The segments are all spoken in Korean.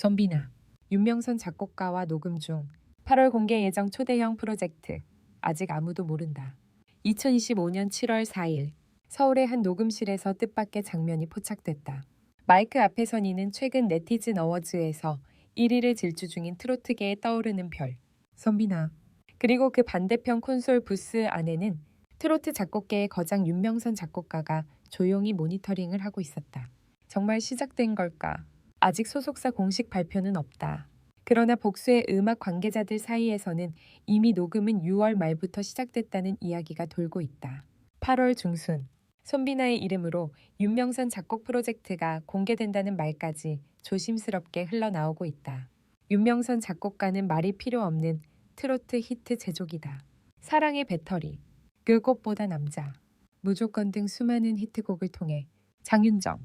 선비나 윤명선 작곡가와 녹음 중 8월 공개 예정 초대형 프로젝트 아직 아무도 모른다. 2025년 7월 4일 서울의 한 녹음실에서 뜻밖의 장면이 포착됐다. 마이크 앞에 선 이는 최근 네티즌 어워즈에서 1위를 질주 중인 트로트계에 떠오르는 별 선비나 그리고 그 반대편 콘솔 부스 안에는 트로트 작곡계의 거장 윤명선 작곡가가 조용히 모니터링을 하고 있었다. 정말 시작된 걸까? 아직 소속사 공식 발표는 없다. 그러나 복수의 음악 관계자들 사이에서는 이미 녹음은 6월 말부터 시작됐다는 이야기가 돌고 있다. 8월 중순 손비나의 이름으로 윤명선 작곡 프로젝트가 공개된다는 말까지 조심스럽게 흘러나오고 있다. 윤명선 작곡가는 말이 필요 없는 트로트 히트 제조기다. 사랑의 배터리, 그것보다 남자, 무조건 등 수많은 히트곡을 통해 장윤정,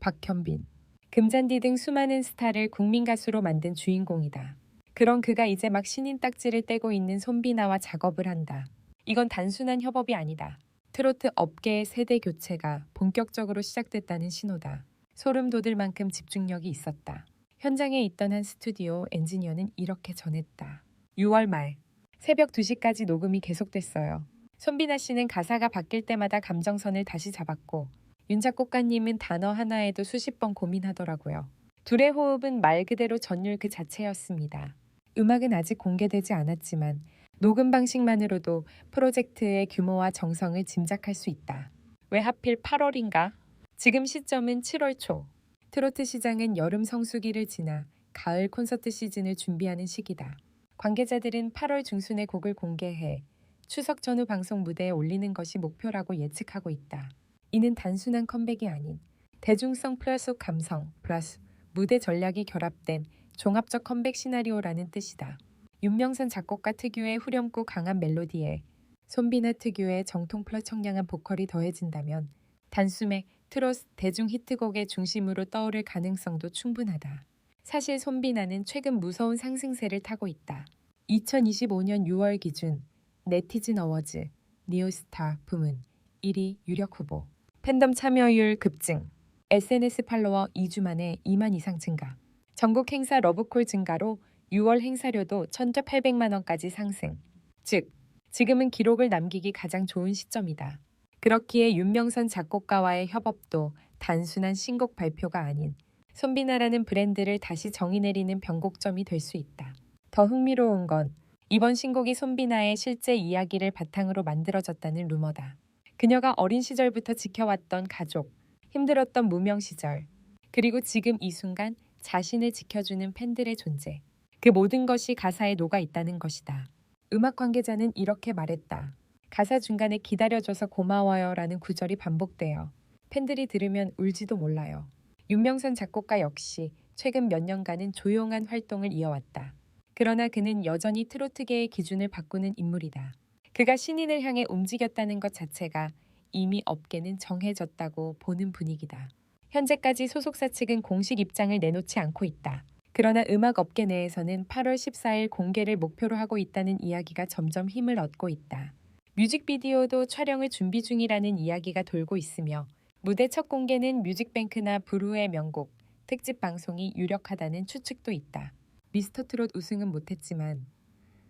박현빈, 금잔디 등 수많은 스타를 국민 가수로 만든 주인공이다. 그런 그가 이제 막 신인 딱지를 떼고 있는 손비나와 작업을 한다. 이건 단순한 협업이 아니다. 트로트 업계의 세대 교체가 본격적으로 시작됐다는 신호다. 소름 돋을 만큼 집중력이 있었다. 현장에 있던 한 스튜디오 엔지니어는 이렇게 전했다. 6월 말 새벽 2시까지 녹음이 계속됐어요. 손비나 씨는 가사가 바뀔 때마다 감정선을 다시 잡았고 윤 작곡가님은 단어 하나에도 수십 번 고민하더라고요. 둘의 호흡은 말 그대로 전율 그 자체였습니다. 음악은 아직 공개되지 않았지만 녹음 방식만으로도 프로젝트의 규모와 정성을 짐작할 수 있다. 왜 하필 8월인가? 지금 시점은 7월 초. 트로트 시장은 여름 성수기를 지나 가을 콘서트 시즌을 준비하는 시기다. 관계자들은 8월 중순에 곡을 공개해 추석 전후 방송 무대에 올리는 것이 목표라고 예측하고 있다. 이는 단순한 컴백이 아닌 대중성 플러스 감성 플러스 무대 전략이 결합된 종합적 컴백 시나리오라는 뜻이다. 윤명선 작곡가 특유의 후렴구 강한 멜로디에 손비나 특유의 정통 플러스 청량한 보컬이 더해진다면 단숨에 트로스 대중 히트곡의 중심으로 떠오를 가능성도 충분하다. 사실 손비나는 최근 무서운 상승세를 타고 있다. 2025년 6월 기준 네티즌 어워즈 니오스타 부문 1위 유력 후보 팬덤 참여율 급증 SNS 팔로워 2주 만에 2만 이상 증가 전국 행사 러브콜 증가로 6월 행사료도 1,800만 원까지 상승 즉 지금은 기록을 남기기 가장 좋은 시점이다. 그렇기에 윤명선 작곡가와의 협업도 단순한 신곡 발표가 아닌 손비나라는 브랜드를 다시 정의 내리는 변곡점이 될 수 있다. 더 흥미로운 건 이번 신곡이 손비나의 실제 이야기를 바탕으로 만들어졌다는 루머다. 그녀가 어린 시절부터 지켜왔던 가족, 힘들었던 무명 시절, 그리고 지금 이 순간 자신을 지켜주는 팬들의 존재. 그 모든 것이 가사에 녹아 있다는 것이다. 음악 관계자는 이렇게 말했다. 가사 중간에 기다려줘서 고마워요 라는 구절이 반복되어 팬들이 들으면 울지도 몰라요. 윤명선 작곡가 역시 최근 몇 년간은 조용한 활동을 이어왔다. 그러나 그는 여전히 트로트계의 기준을 바꾸는 인물이다. 그가 신인을 향해 움직였다는 것 자체가 이미 업계는 정해졌다고 보는 분위기다. 현재까지 소속사 측은 공식 입장을 내놓지 않고 있다. 그러나 음악 업계 내에서는 8월 14일 공개를 목표로 하고 있다는 이야기가 점점 힘을 얻고 있다. 뮤직비디오도 촬영을 준비 중이라는 이야기가 돌고 있으며 무대 첫 공개는 뮤직뱅크나 브루의 명곡, 특집 방송이 유력하다는 추측도 있다. 미스터 트롯 우승은 못했지만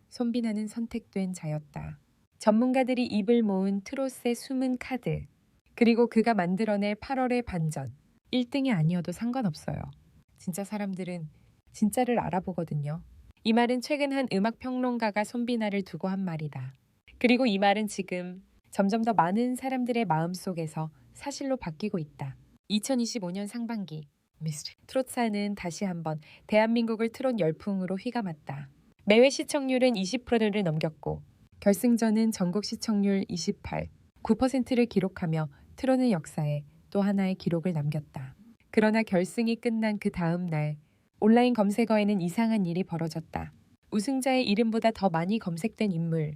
손비나는 선택된 자였다. 전문가들이 입을 모은 트롯의 숨은 카드, 그리고 그가 만들어낼 8월의 반전. 1등이 아니어도 상관없어요. 진짜 사람들은 진짜를 알아보거든요. 이 말은 최근 한 음악 평론가가 손비나를 두고 한 말이다. 그리고 이 말은 지금 점점 더 많은 사람들의 마음속에서 사실로 바뀌고 있다. 2025년 상반기 미스트리 트롯사는 다시 한번 대한민국을 트롯 열풍으로 휘감았다. 매회 시청률은 20%를 넘겼고 결승전은 전국 시청률 28, 9%를 기록하며 트롯의 역사에 또 하나의 기록을 남겼다. 그러나 결승이 끝난 그 다음 날 온라인 검색어에는 이상한 일이 벌어졌다. 우승자의 이름보다 더 많이 검색된 인물.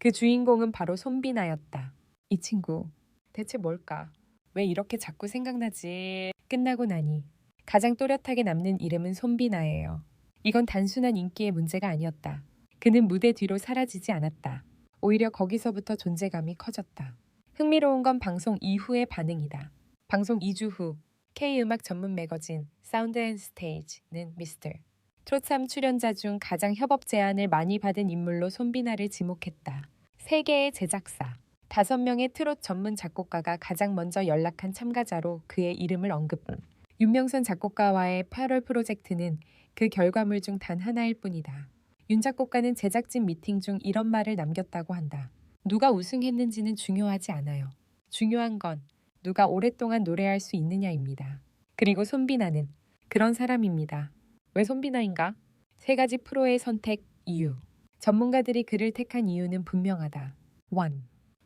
그 주인공은 바로 손비나였다. 이 친구 대체 뭘까? 왜 이렇게 자꾸 생각나지? 끝나고 나니 가장 또렷하게 남는 이름은 손비나예요. 이건 단순한 인기의 문제가 아니었다. 그는 무대 뒤로 사라지지 않았다. 오히려 거기서부터 존재감이 커졌다. 흥미로운 건 방송 이후의 반응이다. 방송 2주 후 K-음악 전문 매거진 사운드 앤 스테이지는 미스터 트롯3 출연자 중 가장 협업 제안을 많이 받은 인물로 손비나를 지목했다. 세계의 제작사, 다섯 명의 트롯 전문 작곡가가 가장 먼저 연락한 참가자로 그의 이름을 언급한 윤명선 작곡가와의 8월 프로젝트는 그 결과물 중 단 하나일 뿐이다. 윤 작곡가는 제작진 미팅 중 이런 말을 남겼다고 한다. 누가 우승했는지는 중요하지 않아요. 중요한 건 누가 오랫동안 노래할 수 있느냐입니다. 그리고 손비나는 그런 사람입니다. 왜 손비나인가? 세 가지 프로의 선택 이유. 전문가들이 그를 택한 이유는 분명하다. 1.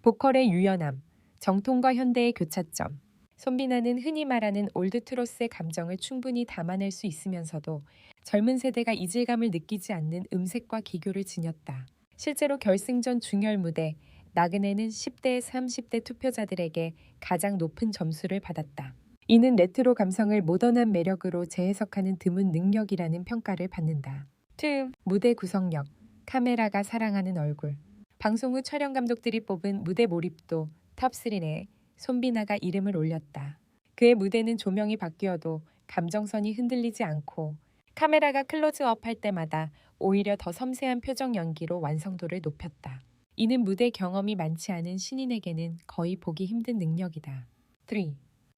보컬의 유연함, 정통과 현대의 교차점. 손비나는 흔히 말하는 올드 트로스의 감정을 충분히 담아낼 수 있으면서도 젊은 세대가 이질감을 느끼지 않는 음색과 기교를 지녔다. 실제로 결승전 중열 무대 나그네는 10대 30대 투표자들에게 가장 높은 점수를 받았다. 이는 레트로 감성을 모던한 매력으로 재해석하는 드문 능력이라는 평가를 받는다. 2. 무대 구성력, 카메라가 사랑하는 얼굴. 방송 후 촬영 감독들이 뽑은 무대 몰입도 탑3 내에 손비나가 이름을 올렸다. 그의 무대는 조명이 바뀌어도 감정선이 흔들리지 않고 카메라가 클로즈업 할 때마다 오히려 더 섬세한 표정 연기로 완성도를 높였다. 이는 무대 경험이 많지 않은 신인에게는 거의 보기 힘든 능력이다. 3.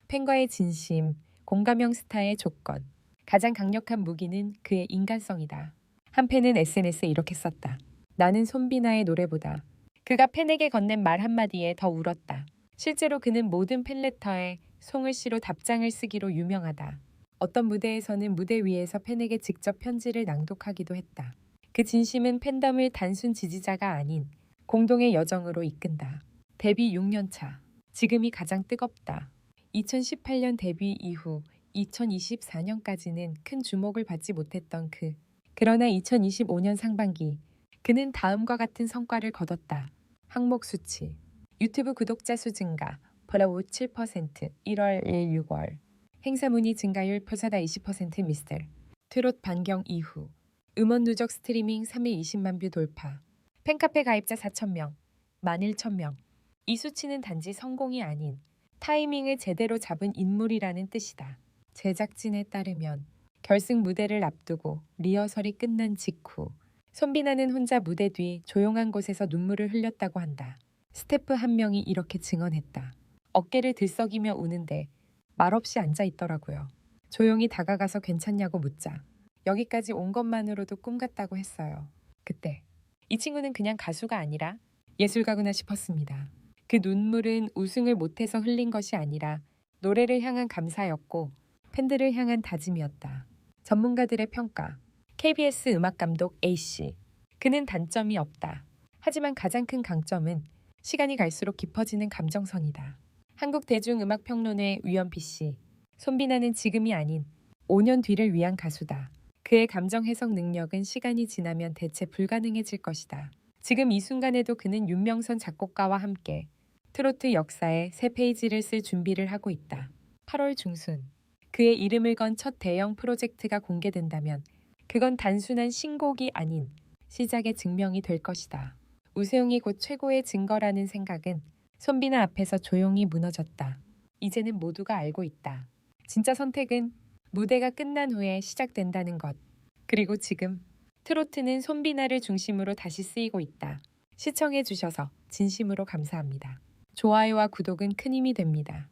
팬과의 진심, 공감형 스타의 조건. 가장 강력한 무기는 그의 인간성이다. 한 팬은 SNS에 이렇게 썼다. 나는 손비나의 노래보다 그가 팬에게 건넨 말 한마디에 더 울었다. 실제로 그는 모든 팬레터에 송을 씨로 답장을 쓰기로 유명하다. 어떤 무대에서는 무대 위에서 팬에게 직접 편지를 낭독하기도 했다. 그 진심은 팬덤을 단순 지지자가 아닌 공동의 여정으로 이끈다. 데뷔 6년 차. 지금이 가장 뜨겁다. 2018년 데뷔 이후 2024년까지는 큰 주목을 받지 못했던 그. 그러나 2025년 상반기 그는 다음과 같은 성과를 거뒀다. 항목 수치. 유튜브 구독자 수 증가. follow 7% 1월 1, 6월. 행사 문의 증가율 표사다 20% 미스터. 트롯 반경 이후. 음원 누적 스트리밍 3일 20만 뷰 돌파. 팬카페 가입자 4,000명. 11,000명. 이 수치는 단지 성공이 아닌 타이밍을 제대로 잡은 인물이라는 뜻이다. 제작진에 따르면 결승 무대를 앞두고 리허설이 끝난 직후 손비나는 혼자 무대 뒤 조용한 곳에서 눈물을 흘렸다고 한다. 스태프 한 명이 이렇게 증언했다. 어깨를 들썩이며 우는데 말없이 앉아 있더라고요. 조용히 다가가서 괜찮냐고 묻자 여기까지 온 것만으로도 꿈 같다고 했어요. 그때 이 친구는 그냥 가수가 아니라 예술가구나 싶었습니다. 그 눈물은 우승을 못해서 흘린 것이 아니라 노래를 향한 감사였고 팬들을 향한 다짐이었다. 전문가들의 평가. KBS 음악감독 A씨. 그는 단점이 없다. 하지만 가장 큰 강점은 시간이 갈수록 깊어지는 감정선이다. 한국 대중음악평론회 위원피 씨. 손비나는 지금이 아닌 5년 뒤를 위한 가수다. 그의 감정 해석 능력은 시간이 지나면 대체 불가능해질 것이다. 지금 이 순간에도 그는 윤명선 작곡가와 함께 트로트 역사의 새 페이지를 쓸 준비를 하고 있다. 8월 중순 그의 이름을 건 첫 대형 프로젝트가 공개된다면 그건 단순한 신곡이 아닌 시작의 증명이 될 것이다. 우세용이 곧 최고의 증거라는 생각은 손비나 앞에서 조용히 무너졌다. 이제는 모두가 알고 있다. 진짜 선택은 무대가 끝난 후에 시작된다는 것. 그리고 지금 트로트는 손비나를 중심으로 다시 쓰이고 있다. 시청해 주셔서 진심으로 감사합니다. 좋아요와 구독은 큰 힘이 됩니다.